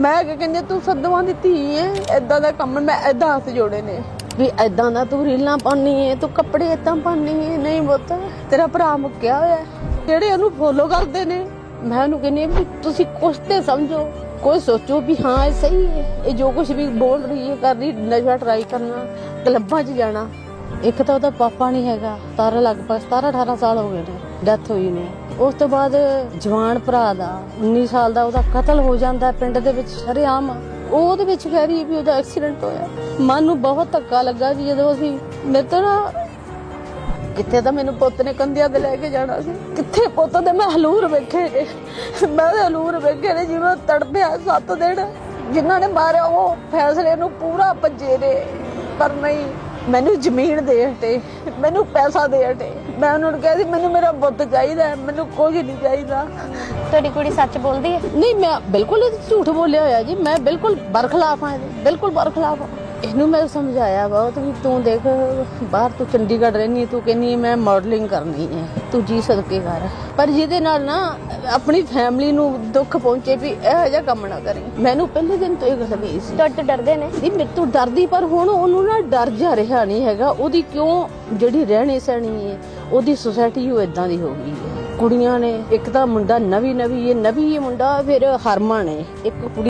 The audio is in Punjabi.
ਮੈਂ ਕਿ ਕਹਿੰਦੇ ਤੂੰ ਸੱਦਵਾਂ ਦੀ ਧੀ ਐ ਐਦਾਂ ਦਾ ਕੰਮ ਮੈਂ ਐਦਾਂ ਹੱਥ ਜੋੜੇ ਨੇ। ਵੀ ਐਦਾਂ ਦਾ ਤੂੰ ਰੀਲਾਂ ਪਾਉਣੀ ਐ ਤੂੰ ਕੱਪੜੇ ਏਦਾਂ ਪਾਉਣੀ ਐ ਨਹੀਂ ਪੁੱਤ ਤੇਰਾ ਭਰਾ ਮੁੱਕਿਆ ਹੋਇਆ। ਜਿਹੜੇ ਉਹਨੂੰ ਫੋਲੋ ਕਰਦੇ ਨੇ? ਮੈਂ ਉਹਨੂੰ ਕਹਿੰਦੀ ਵੀ ਤੁਸੀਂ ਕੁਛ ਤੇ ਸਮਝੋ ਕੋਈ ਸੋਚੋ ਵੀ ਹਾਂ ਇਹ ਸਹੀ ਹੈ ਇਹ ਜੋ ਕੁਝ ਵੀ ਬੋਲ ਰਹੀ ਹੈ ਕਰ ਰਹੀ ਨਸ਼ਾ ਟਰਾਈ ਕਰਨਾ ਕਲੱਬਾਂ 'ਚ ਜਾਣਾ। ਇੱਕ ਤਾਂ ਉਹਦਾ ਪਾਪਾ ਨਹੀਂ ਹੈਗਾ ਤਾਰਾ ਲਗਭਗ 17 18 ਸਾਲ ਹੋ ਗਏ ਨੇ। ਡੈਥ ਹੋਈ ਨੇ। ਉਸ ਤੋਂ ਬਾਅਦ ਜਵਾਨ ਭਰਾ ਦਾ 19 ਸਾਲ ਦਾ, ਉਹਦਾ ਕਤਲ ਹੋ ਜਾਂਦਾ ਪਿੰਡ ਦੇ ਵਿੱਚ ਸ਼ਰੇਆਮ ਉਹ ਉਹਦੇ ਵਿੱਚ ਕਹਿ ਰਹੀ ਵੀ ਉਹਦਾ ਐਕਸੀਡੈਂਟ ਹੋਇਆ। ਮਨ ਨੂੰ ਬਹੁਤ ਧੱਕਾ ਲੱਗਾ ਜੀ, ਜਦੋਂ ਅਸੀਂ, ਮੇਰੇ ਤੋਂ ਨਾ, ਕਿੱਥੇ ਤਾਂ ਮੈਨੂੰ ਪੁੱਤ ਨੇ ਕੰਧਿਆ ਤੇ ਲੈ ਕੇ ਜਾਣਾ ਸੀ। ਕਿੱਥੇ ਪੁੱਤ ਦੇ ਮੈਂ ਹਲੂਰ ਵੇਖੇ ਨੇ। ਮੈਂ ਤੇ ਹਲੂਰ ਵੇਖੇ ਨੇ ਜਿਵੇਂ ਉਹ ਤੜਪਿਆ ਸੱਤ ਦਿਨ। ਜਿਨ੍ਹਾਂ ਨੇ ਮਾਰਿਆ, ਉਹ ਫੈਸਲੇ ਨੂੰ ਪੂਰਾ ਭੱਜੇ ਨੇ। ਪਰ ਨਹੀਂ ਮੈਨੂੰ ਜ਼ਮੀਨ ਦੇ ਹਟੇ ਮੈਨੂੰ ਪੈਸਾ ਦੇ ਹਟੇ। ਮੈਂ ਉਹਨਾਂ ਨੂੰ ਕਹਿੰਦੀ ਮੈਨੂੰ ਮੇਰਾ ਪੁੱਤ ਚਾਹੀਦਾ ਮੈਨੂੰ ਕੁਝ ਨਹੀਂ ਚਾਹੀਦਾ। ਤੁਹਾਡੀ ਕੁੜੀ ਸੱਚ ਬੋਲਦੀ ਹੈ? ਨਹੀਂ ਮੈਂ ਬਿਲਕੁਲ ਝੂਠ ਬੋਲਿਆ ਹੋਇਆ ਜੀ ਮੈਂ ਬਿਲਕੁਲ ਬਰਖਲਾਫ ਹਾਂ ਇਹਦੇ ਬਿਲਕੁਲ ਬਰਖਲਾਫ ਹਾਂ। ਇਹਨੂੰ ਮੈਂ ਸਮਝਾਇਆ ਬਹੁਤ ਵੀ ਤੂੰ ਦੇਖ ਬਾਹਰ ਤੂੰ ਚੰਡੀਗੜ੍ਹ ਰਹਿਨੀ ਤੂੰ ਕਹਿੰਨੀ ਮੈਂ ਮਾਡਲਿੰਗ ਕਰਨੀ ਹੈ ਤੂੰ ਜੀ ਸਦਕੇ ਕਰ। ਪਰ ਜਿਹਦੇ ਨਾਲ ਨਾ ਆਪਣੀ ਫੈਮਿਲੀ ਨੂੰ ਦੁੱਖ ਪਹੁੰਚੇ ਵੀ ਇਹੋ ਜਿਹਾ ਕੰਮ ਨਾ ਕਰੀ। ਮੈਨੂੰ ਪਹਿਲੇ ਦਿਨ ਤੋਂ ਇਹ ਗੱਲ ਗਈ ਸੀ। ਤੋਂ ਡਰਦੇ ਨੇ? ਨਹੀਂ ਮੇਰੇ ਤੋਂ ਡਰਦੀ ਪਰ ਹੁਣ ਉਹਨੂੰ ਨਾ ਡਰ ਜਾ ਰਿਹਾ ਨਹੀਂ ਹੈਗਾ। ਉਹਦੀ ਕਿਉਂ ਜਿਹੜੀ ਰਹਿਣੀ ਸਹਿਣੀ ਹੈ ਉਹਦੀ ਸੁਸਾਇਟੀ ਉਹ ਇਦਾਂ ਦੀ ਹੋ ਗਈ ਹੈ ਕੁੜੀਆਂ ਨੇ ਇੱਕ ਤਾਂ ਮੁੰਡਾ ਨਵੀਂ ਨਵੀਂ ਇਹ ਨਵੀਂ ਇਹ ਮੁੰਡਾ ਫਿਰ ਹਰਮਨ ਹੈ ਇੱਕ ਕੁੜੀ